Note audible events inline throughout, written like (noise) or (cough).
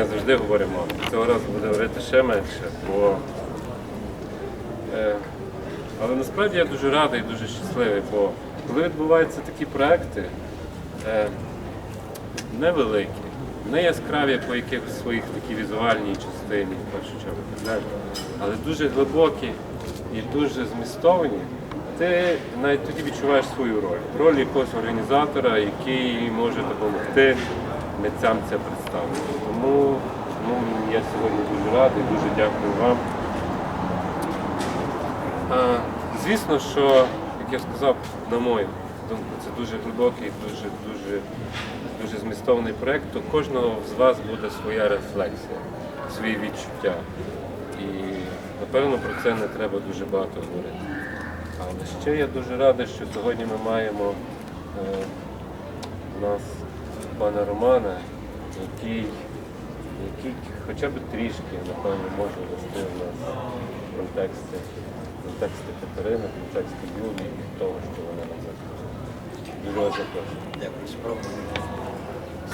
я завжди говорю мало. Цього разу буде говорити ще менше, бо. Е, але насправді я дуже радий, і дуже щасливий, бо коли відбуваються такі проекти, е, невеликі, не яскраві по якихось своїх такій візуальній частині, в першу чергу, але дуже глибокі і дуже змістовні, ти навіть тоді відчуваєш свою роль. Роль якогось організатора, який може допомогти митцям це представити. Тому, тому я сьогодні дуже радий, дуже дякую вам. А, Звісно, що, як я сказав, на мою думку, це дуже глибокий, дуже, дуже, дуже змістовний проєкт, то кожного з вас буде своя рефлексія, свої відчуття. І напевно про це не треба дуже багато говорити. Але ще я дуже радий, що сьогодні ми маємо е, у нас пана Романа, який хоча б трішки, напевно, може вести у нас в контексті, в контексті Катерини, в контексті Юлії і того, що вона нам закаже. Дуже вас запрошую. Дякую, спробую.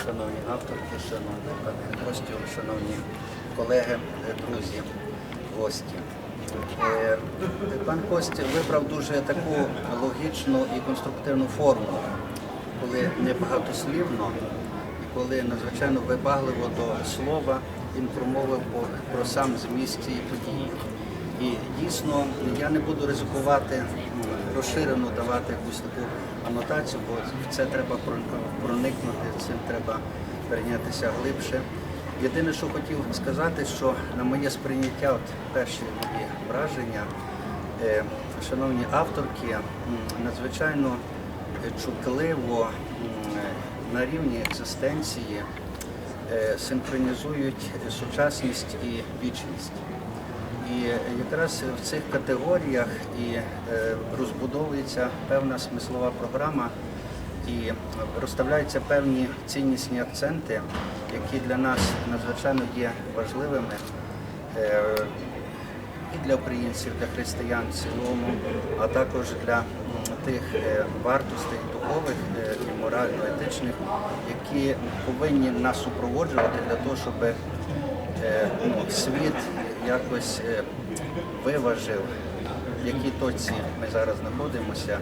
Шановні авторки, шановні пане гості, шановні колеги, друзі, гості. Е, Пан Костя вибрав дуже таку логічну і конструктивну форму, коли не багатослівно, і коли надзвичайно вибагливо до слова промовив про сам зміст цієї події. І дійсно я не буду ризикувати розширено давати якусь таку анотацію, бо в це треба проникнути, цим треба перейнятися глибше. Єдине, що хотів сказати, що на моє сприйняття, от перші мої враження, е, шановні авторки, надзвичайно е, чутливо на рівні екзистенції е, синхронізують сучасність і вічність. І якраз в цих категоріях і е, розбудовується певна смислова програма і розставляються певні ціннісні акценти, які для нас надзвичайно є важливими е, і для українців, для християн в цілому, а також для тих вартостей духових морально-етичних, які повинні нас супроводжувати для того, щоб е, ну, світ якось е, виважив, в якій точці ми зараз знаходимося,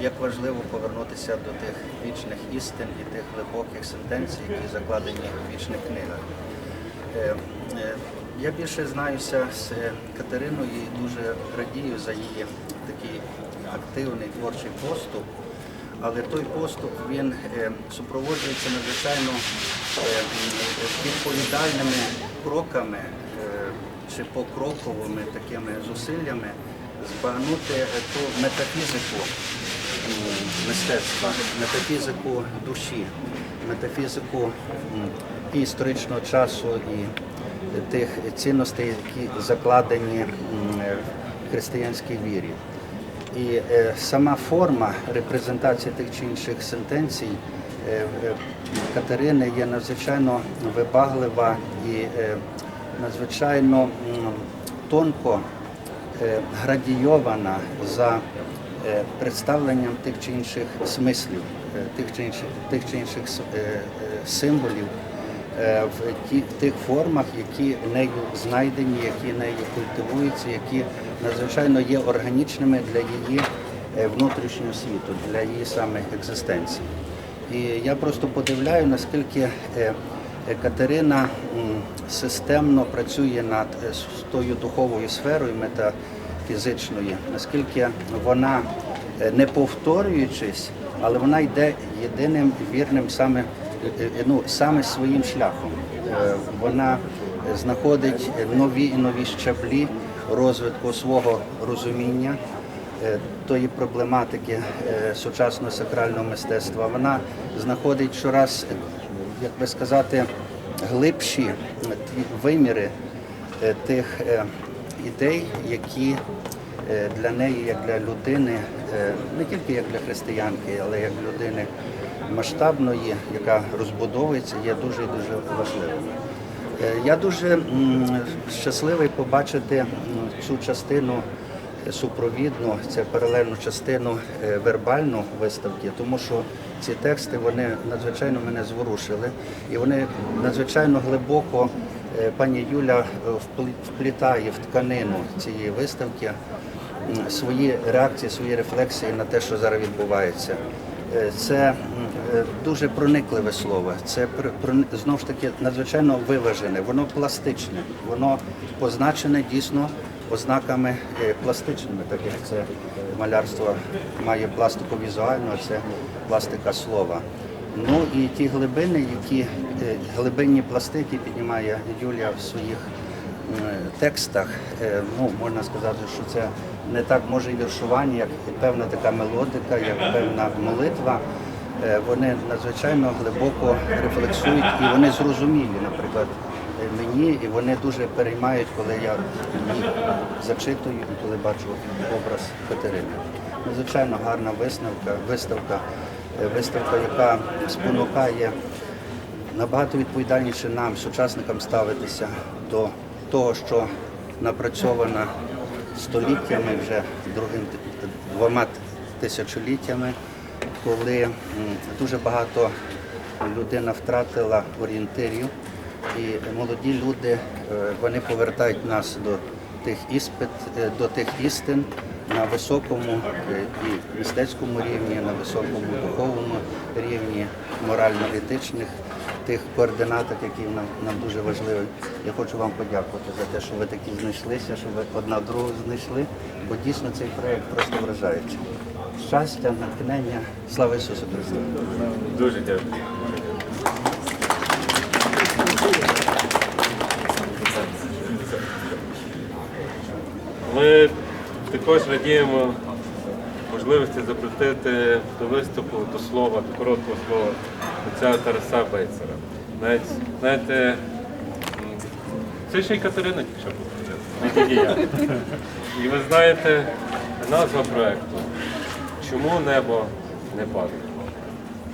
як важливо повернутися до тих вічних істин і тих глибоких сентенцій, які закладені в вічних книгах. Е, Я більше знаюся з Катериною і дуже радію за її такий активний творчий поступ. Але той поступ він е, супроводжується надзвичайно е, відповідальними кроками е, чи покроковими такими зусиллями збагнути е, ту метафізику мистецтва, метафізику душі, метафізику і історичного часу, і тих цінностей, які закладені в християнській вірі. І е, сама форма репрезентації тих чи інших сентенцій е, е, Катерини є надзвичайно вибаглива і надзвичайно тонко градійована за представленням тих чи інших смислів, тих чи інших, тих чи інших символів в тих формах, які нею знайдені, які нею культивуються, які надзвичайно є органічними для її е, внутрішнього світу, для її саме екзистенції. І я просто подивляю, наскільки е, Катерина системно працює над е, тою духовою сферою метафізичною, наскільки вона, не повторюючись, але вона йде єдиним вірним саме, ну, саме своїм шляхом. Вона знаходить нові і нові щаблі розвитку свого розуміння е, тої проблематики е, сучасного сакрального мистецтва. Вона знаходить щораз, е, як би сказати, глибші виміри тих ідей, які для неї, як для людини, не тільки як для християнки, але як людини масштабної, яка розбудовується, є дуже і дуже важливими. Е, Я дуже щасливий побачити цю частину е, супровідну, це паралельну частину е, вербальну виставки, тому що ці тексти вони надзвичайно мене зворушили, і вони надзвичайно глибоко пані Юля вплітає в тканину цієї виставки свої реакції, свої рефлексії на те, що зараз відбувається. Це дуже проникливе слово. Це знову ж таки надзвичайно виважене, воно пластичне, воно позначене дійсно ознаками е, пластичними, так як це малярство має пластику візуальну, це пластика слова. Ну і ті глибини, які е, глибинні пласти, які піднімає Юлія в своїх е, текстах, е, ну можна сказати, що це не так може і віршування, як певна така мелодика, як певна молитва. Е, Вони надзвичайно глибоко рефлексують і вони зрозумілі, наприклад, е, мені, і вони дуже переймають, коли я їх зачитую і коли бачу образ Катерини. Надзвичайно гарна виставка, виставка, е, виставка, яка спонукає набагато відповідальніше нам, сучасникам, ставитися до того, що напрацьовано століттями, вже другим двома тисячоліттями, коли дуже багато людина втратила орієнтирів, і молоді люди е, вони повертають нас до тих іспит, е, до тих істин на високому е, і мистецькому рівні, на високому духовному рівні, морально-етичних тих координатах, які нам, нам дуже важливі. Я хочу вам подякувати за те, що ви такі знайшлися, що ви одна другу знайшли, бо дійсно цей проєкт просто вражаючий. Щастя, натхнення, слава Ісусу Христу! Дуже дякую. Ми також радіємо можливості запросити до виступу, до слова, до короткого слова отця Тараса Бейцера. Навіть, знаєте, це ще й Катерина тільки що. І ви знаєте, назва проєкту Чому небо не падає?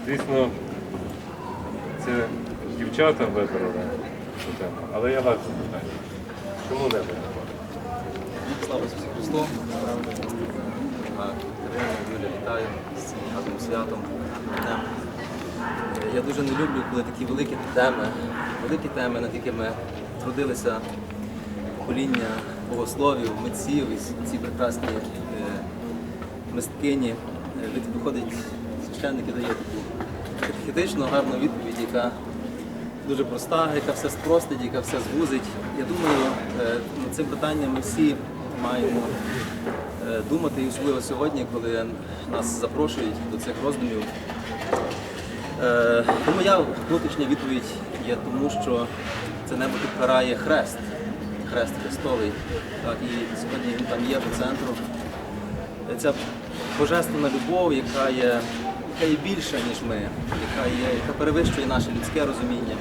Звісно, це дівчата вибрали цю тему, але я вас запитаю. Чому небо не падає? Слава Ісусу Христу! А, Катерина, Юля, вітаю з цим святом. Е, Я дуже не люблю, коли такі великі теми, великі теми, над якими трудилися покоління богословів, митців і ці прекрасні е, мисткині. Е, Виходить, священник і дає таку катехетичну, гарну відповідь, яка дуже проста, яка все спростить, яка все звузить. Я думаю, е, над цим питанням ми всі маємо е, думати, і особливо сьогодні, коли нас запрошують до цих роздумів. Моя внутрішня відповідь є тому, що це небо підпирає хрест, хрест Христовий. Так, і сьогодні він там є по центру. Ця божественна любов, яка є, яка є більша, ніж ми, яка, є, яка перевищує наше людське розуміння,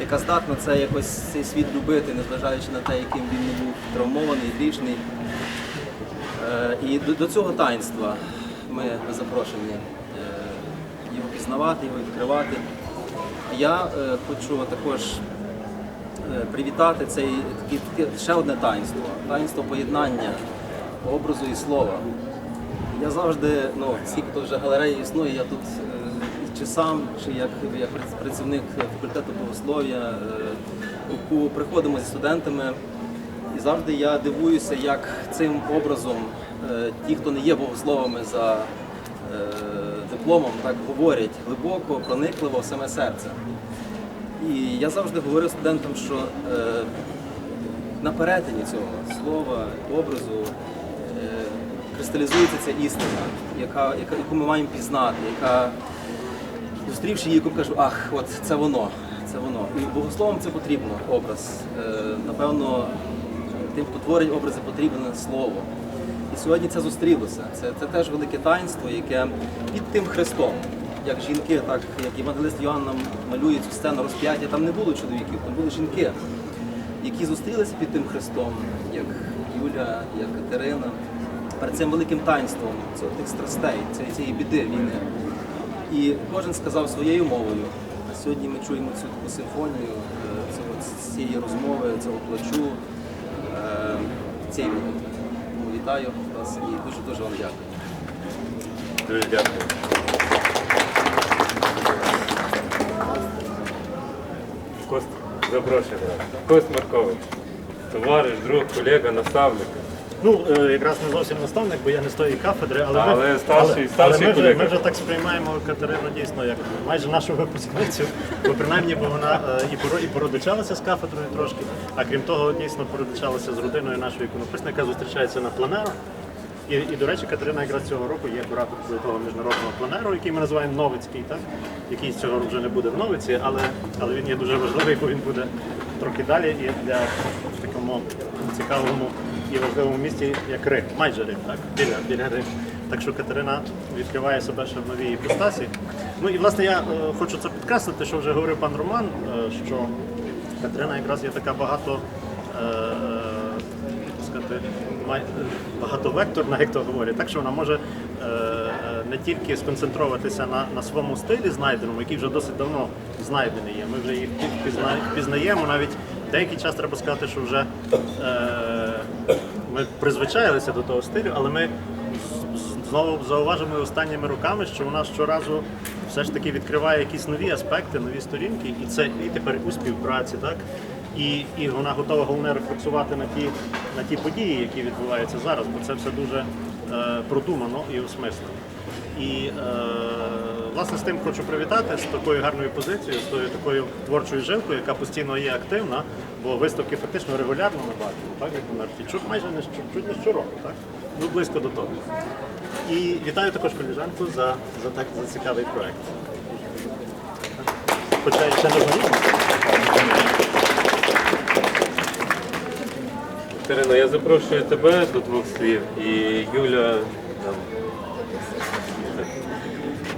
яка здатна це якось цей світ любити, незважаючи на те, яким він був травмований, грішний. Е, І до, до цього таїнства ми запрошені е, його пізнавати, його відкривати. Я е, хочу також привітати цей ще одне таїнство таїнство поєднання образу і слова. Я завжди, ну, скільки тут вже галереї існує, я тут е, чи сам, чи як, як працівник факультету богослов'я, е, приходимо зі студентами. І завжди я дивуюся, як цим образом е, ті, хто не є богословами за дипломом, так говорять глибоко, проникливо саме серце. І я завжди говорю студентам, що на перетині цього слова, образу кристалізується ця істина, яка, яка, яку ми маємо пізнати, яка, зустрівши її, кажу, ах, от це воно, це воно. І богословам це потрібно, образ. Е, напевно, тим, хто творить образи, потрібне слово. І сьогодні це зустрілося. Це, це теж велике таїнство, яке під тим хрестом, як жінки, так як євангелист Йоанн нам малює цю сцену розп'яття, там не було чоловіків, там були жінки, які зустрілися під тим хрестом, як Юля, як Катерина, перед цим великим таїнством цих страстей, цієї біди війни. І кожен сказав своєю мовою. Сьогодні ми чуємо цю таку симфонію е, цього, цієї розмови, цього плачу. Е, цієї ну, вітаю вас і дуже-дуже вам дякую. Дуже дякую. Кост запрошуємо. Кост Маркович, товариш, друг, колега, наставник. Ну, е, якраз не зовсім наставник, бо я не з тої кафедри, але, Але ми, старший- але, старший але ми, вже, колега. ми вже так сприймаємо Катерину дійсно як майже нашу випускницю, бо принаймні бо вона е, і, поро- і породичалася з кафедрою трошки, а крім того, дійсно породичалася з родиною нашої іконописної, яка зустрічається на пленерах. І, і, до речі, Катерина якраз цього року є кураторкою того міжнародного пленеру, який ми називаємо Новицький, так? який з цього року вже не буде в Новиці, але, але він є дуже важливий, бо він буде трохи далі і для такому цікавому і важливому місті, як Рим, майже Рим, так? Біля, біля Рим. Так що Катерина відкриває себе ще в новій іпостасі. Ну і власне я е, хочу це підкреслити, що вже говорив пан Роман, е, що Катерина якраз є така багато. Е, сказати, багатовекторна, як то говорять, так що вона може не тільки сконцентруватися на, на своєму стилі знайденому, який вже досить давно знайдений є. Ми вже їх пізна, пізнаємо. Навіть деякий час треба сказати, що вже е, ми призвичаїлися до того стилю, але ми знову зауважимо останніми роками, що вона щоразу все ж таки відкриває якісь нові аспекти, нові сторінки, і це і тепер у співпраці, так? І, і вона готова головне рефлексувати на ті, на ті події, які відбуваються зараз, бо це все дуже е, продумано і осмислено. І е, власне з тим хочу привітати з такою гарною позицією, з тою такою творчою жилкою, яка постійно є активна, бо виставки фактично регулярно ми бачимо, так як на Нарті. Майже не чуть не щороку, так? Ну близько до того. І вітаю також коліжанку за, за так за цікавий проект. Хоча ще не знайомі. Катерина, я запрошую тебе до двох слів і Юля.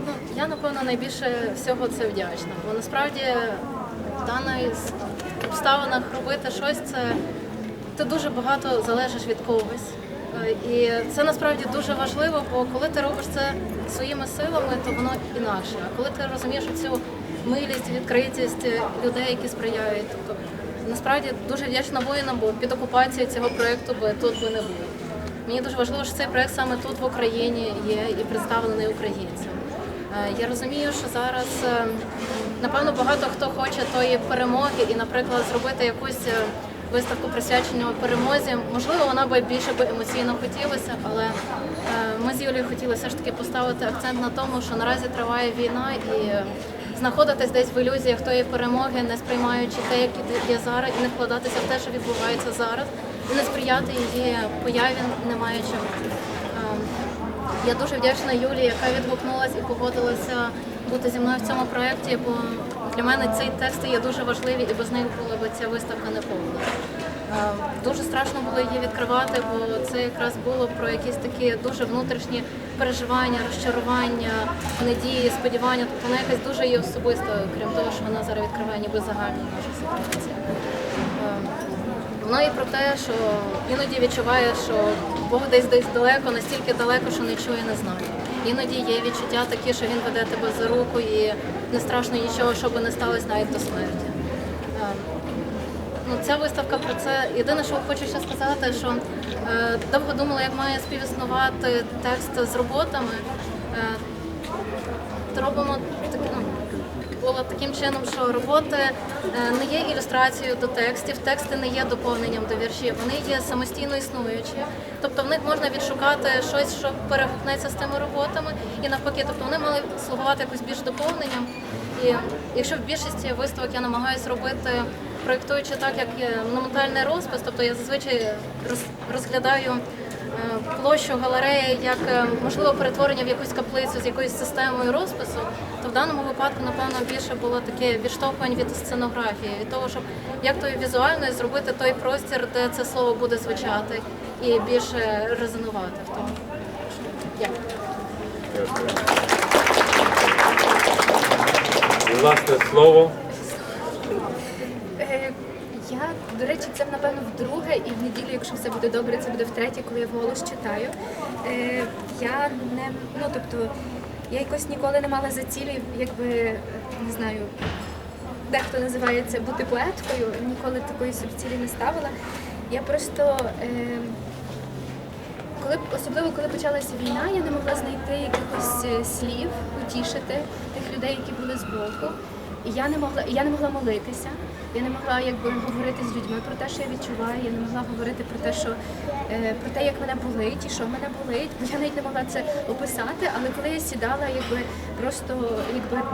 Ну, я напевно найбільше всього це вдячна. Бо насправді в даних обставинах робити щось це ти дуже багато залежиш від когось. Е, І це насправді дуже важливо, бо коли ти робиш це своїми силами, то воно інакше. А коли ти розумієш цю милість, відкритість людей, які сприяють, тобто насправді дуже вдячна воїнам, бо під окупацією цього проєкту би тут би не було. Мені дуже важливо, що цей проект саме тут в Україні є і представлений українцям. Е, Я розумію, що зараз е, напевно багато хто хоче тої перемоги і, наприклад, зробити якусь е, виставку присвячену перемозі. Можливо, вона би більше би емоційно хотілося, але ми з Юлією хотіли все ж таки поставити акцент на тому, що наразі триває війна і знаходитись десь в ілюзіях тої перемоги, не сприймаючи те, як є зараз, і не вкладатися в те, що відбувається зараз, і не сприяти її появі, не маючи. Я дуже вдячна Юлі, яка відгукнулася і погодилася бути зі мною в цьому проєкті, бо для мене цей текст є дуже важливий і без них була б ця виставка не повна. Е, Дуже страшно було її відкривати, бо це якраз було про якісь такі дуже внутрішні переживання, розчарування, надії, сподівання. Тобто вона якась дуже є особиста, крім того, що вона зараз відкриває ніби загальні наші ситуації. Е, Воно і про те, що іноді відчуває, що Бог десь десь далеко, настільки далеко, що не чує, не знає. Іноді є відчуття такі, що він веде тебе за руку і не страшно нічого, що би не сталося навіть до смерті. Е, Ну, ця виставка про це. Єдине, що хочу ще сказати, що е, довго думала, як має співіснувати текст з роботами. Е, робимо таке, ну, було таким чином, що роботи е, не є ілюстрацією до текстів, тексти не є доповненням до віршів, вони є самостійно існуючі. Тобто в них можна відшукати щось, що перегукнеться з тими роботами, і навпаки, тобто вони мали слугувати якось більш доповненням. І якщо в більшості виставок я намагаюся робити, проєктуючи так, як монументальний розпис, тобто я зазвичай роз- розглядаю е, площу галереї як е, можливо перетворення в якусь каплицю з якоюсь системою розпису, то в даному випадку, напевно, більше було таке відштовхування від сценографії, від того, щоб як то візуально зробити той простір, де це слово буде звучати, і більше резонувати в тому. Дякую. Власне слово. Е, Я, до речі, це напевно вдруге, і в неділю, якщо все буде добре, це буде втретє, коли я вголос читаю. Е, Я не ну тобто я якось ніколи не мала за цілі, якби не знаю, дехто називає це бути поеткою. Ніколи такої собі цілі не ставила. Я просто е, коли особливо коли почалася війна, я не могла знайти якихось е, слів, утішити тих людей, які були збоку. І я не могла, я не могла молитися. Я не могла якби говорити з людьми про те, що я відчуваю. Я не могла говорити про те, що е, про те, як мене болить і що мене болить. Бо я навіть не могла це описати. Але коли я сідала, якби просто якби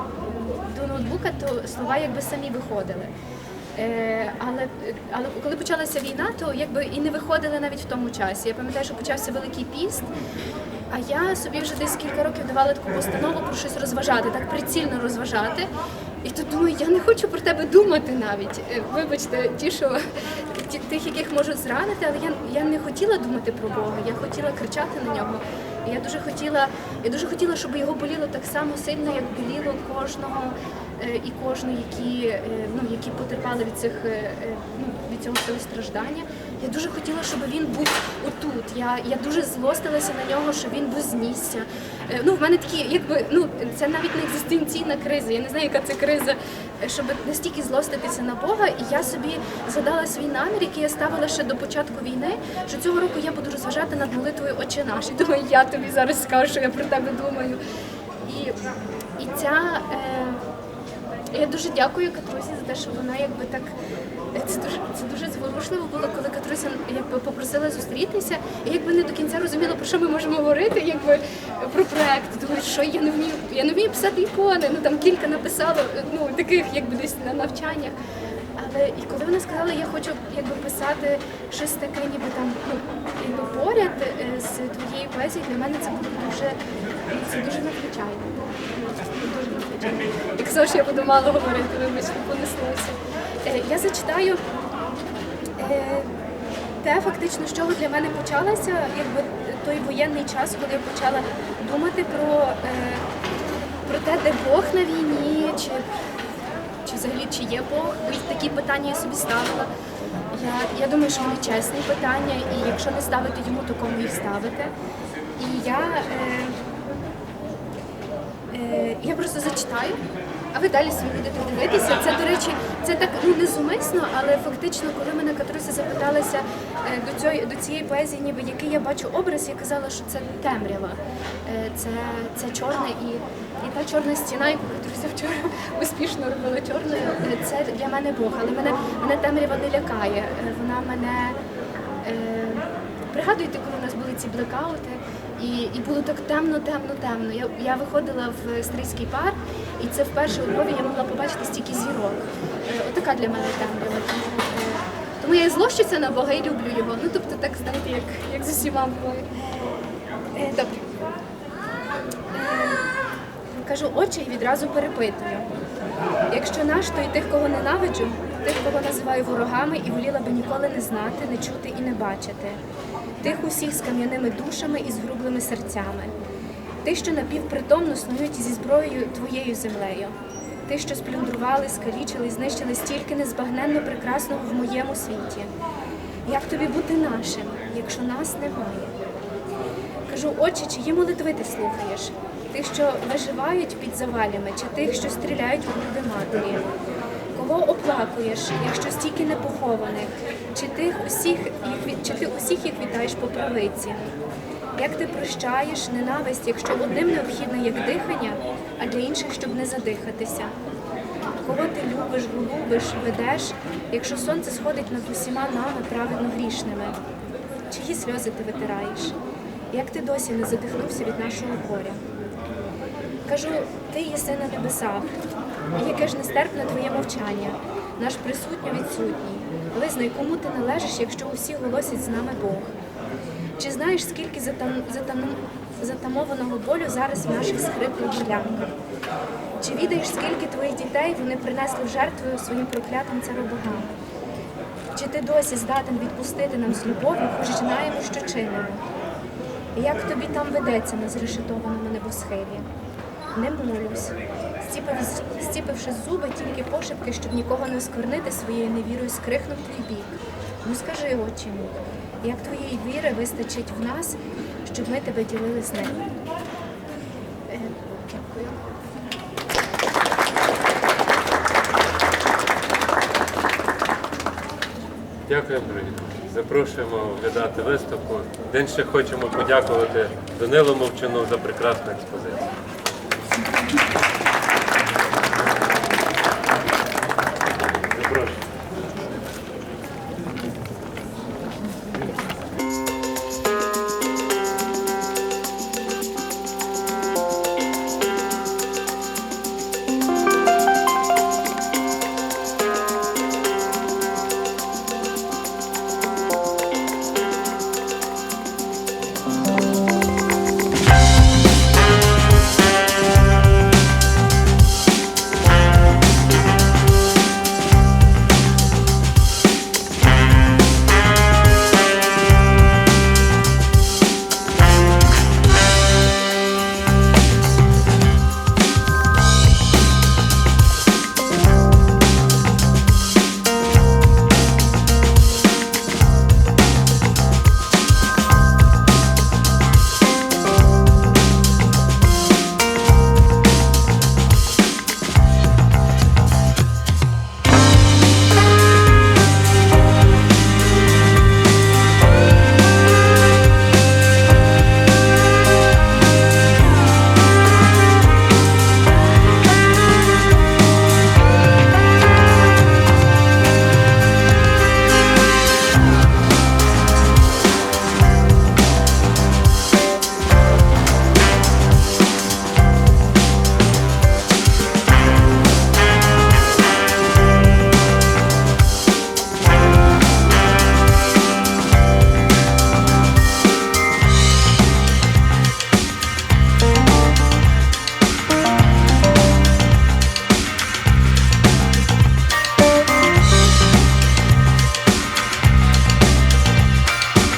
до ноутбука, то слова якби самі виходили. Е, але, але коли почалася війна, то якби і не виходили навіть в тому часі. Я пам'ятаю, що почався Великий піст, а я собі вже десь кілька років давала таку постанову про щось розважати, так прицільно розважати. І тут думаю, я не хочу про тебе думати навіть. Е, Вибачте, ті, що тих, яких можуть зранити, але я, я не хотіла думати про Бога, я хотіла кричати на нього. Я дуже хотіла, я дуже хотіла, щоб його боліло так само сильно, як боліло кожного і кожну, які, е, ну, які потерпали від цих е, е, ну, від цього всього страждання. Я дуже хотіла, щоб він був отут. Я, я дуже злостилася на нього, що він вознісся. Е, Ну, в мене такі, якби ну це навіть не екзистенційна криза. Я не знаю, яка це криза, е, щоб настільки злоститися на Бога. І я собі згадала свій намір, який я ставила ще до початку війни, що цього року я буду розважати над молитвою Отче наш. І думаю, я тобі зараз скажу, що я про тебе думаю. І, і ця. Я дуже дякую Катрусі за те, що вона якби так. Це дуже це дуже зворушливо було, коли Катруся якби попросила зустрітися. І якби не до кінця розуміла, про що ми можемо говорити, якби про проект. Думаю, що я не вмію, я не вмію писати ікони. Ну там кілька написала, ну таких якби десь на навчаннях. Але і коли вона сказала, я хочу якби писати щось таке, ніби там ну поряд е, з твоєю поезією, для мене це було дуже це дуже надзвичайно. Дуже надзвичайно. Я буду мало говорити, вибачте, понеслося. Е, Я зачитаю е, те, фактично, з чого для мене почалося, якби той воєнний час, коли я почала думати про, е, про те, де Бог на війні, чи, чи взагалі чи є Бог. Бо такі питання я собі ставила. Я, я думаю, що вони чесні питання, і якщо не ставити йому, то кому їх ставити. І я, я просто зачитаю, а ви далі собі будете дивитися. Це, до речі, це так ну не зумисно, але фактично, коли мене Катруся запиталася е, до цієї до цієї поезії, ніби який я бачу образ, я казала, що це темрява, Е, це, це чорне і, і та чорна стіна, яку Катруся вчора (laughs) успішно робила чорною. е, Це для мене Бог, але мене мене темрява не лякає. Е, Вона мене. Е, Пригадуєте, коли у нас були ці блекаути, і, і було так темно, темно, темно. Я, я виходила в стрийський парк, і це вперше у Львові я могла побачити стільки зірок. Е, отака для мене темрява. Тому, е, я і злощуся на Бога і люблю його. Ну тобто, так знаєте, як, як з усіма буває. Е, добре. Кажу очі і відразу перепитую. Якщо наш, то і тих, кого ненавиджу, тих, кого називаю ворогами, і воліла би ніколи не знати, не чути і не бачити, тих усіх з кам'яними душами і згрублими серцями, тих, що напівпритомно снують зі зброєю твоєю землею, тих, що сплюндрували, скалічили, знищили стільки незбагненно прекрасного в моєму світі. Як тобі бути нашим, якщо нас немає? Кажу, отче, чиї молитви ти слухаєш? Тих, що виживають під завалями, чи тих, що стріляють в груди матері? Кого оплакуєш, якщо стільки непохованих? Чи тих усіх, їх чи ти усіх їх вітаєш по правиці? Як ти прощаєш ненависть, якщо одним необхідно як дихання, а для інших, щоб не задихатися? Кого ти любиш, голубиш, ведеш, якщо сонце сходить над усіма нами праведно грішними? Чиї сльози ти витираєш? Як ти досі не задихнувся від нашого горя? Кажу, ти єси на небесах, яке ж нестерпне твоє мовчання, наш присутньо відсутній. Визнай, кому ти належиш, якщо усі голосять з нами Бог. Чи знаєш, скільки затам... затам... затамованого болю зараз в наших схриплих горлянках? Чи відаєш, скільки твоїх дітей вони принесли в жертву своїм проклятим царобогам? Чи ти досі здатен відпустити нам з любов'ю, хоч знаємо, що чинимо? Як тобі там ведеться на зрешетованому небосхилі? Не молюсь, стіпивши зуби тільки пошепки, щоб нікого не осквернити своєю невірою, скрихнув твій бік. Ну скажи, отче мій, як твоєї віри вистачить в нас, щоб ми тебе ділили з ними? Е, Дякую. Дякуємо, друзі. Запрошуємо оглядати виставку. День ще хочемо подякувати Данилу Мовчану за прекрасну експозицію.